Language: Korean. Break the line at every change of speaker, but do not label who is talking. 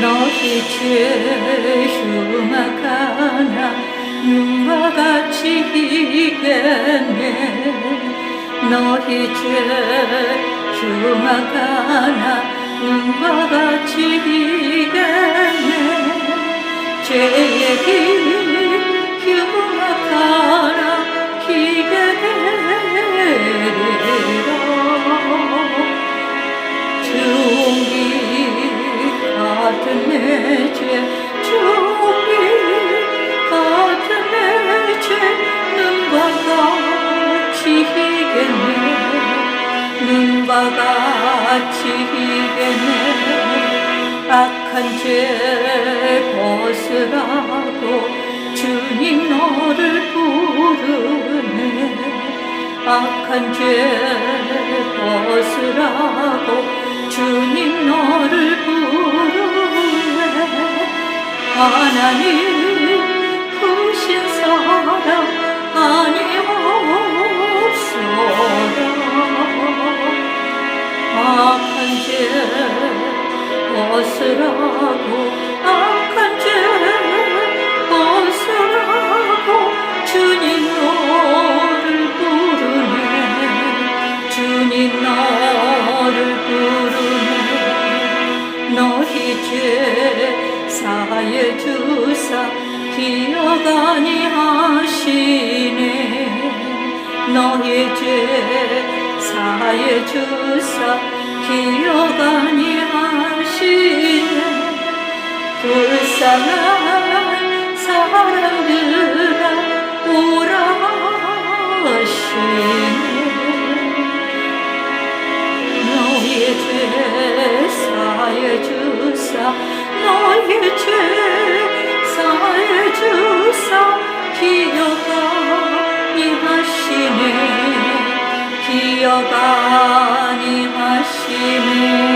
너희 죄 흉악하나 눈과 같이 이겠네. 너희 죄 흉악하나 눈과 같이 이겠네. 죄의 길 눈과 같이 희겠네. 악한 죄 벗으라고 주님 너를 부르네. 악한 죄 벗으라고 주님 너를 부르네 하나님 크신 사랑 아니옵소라 악한 죄 벗으라고 악한 죄 벗으라고 주님 너를 부르네 주님 너를 부르네 너희 죄 사해 주사 기억하니 하시네. 너희 죄 사해 주사 기억하니 하시네. 불쌍한 사람들아 오라 하시네. 너의 죄 사해 주사 하시네 기억하니 하시네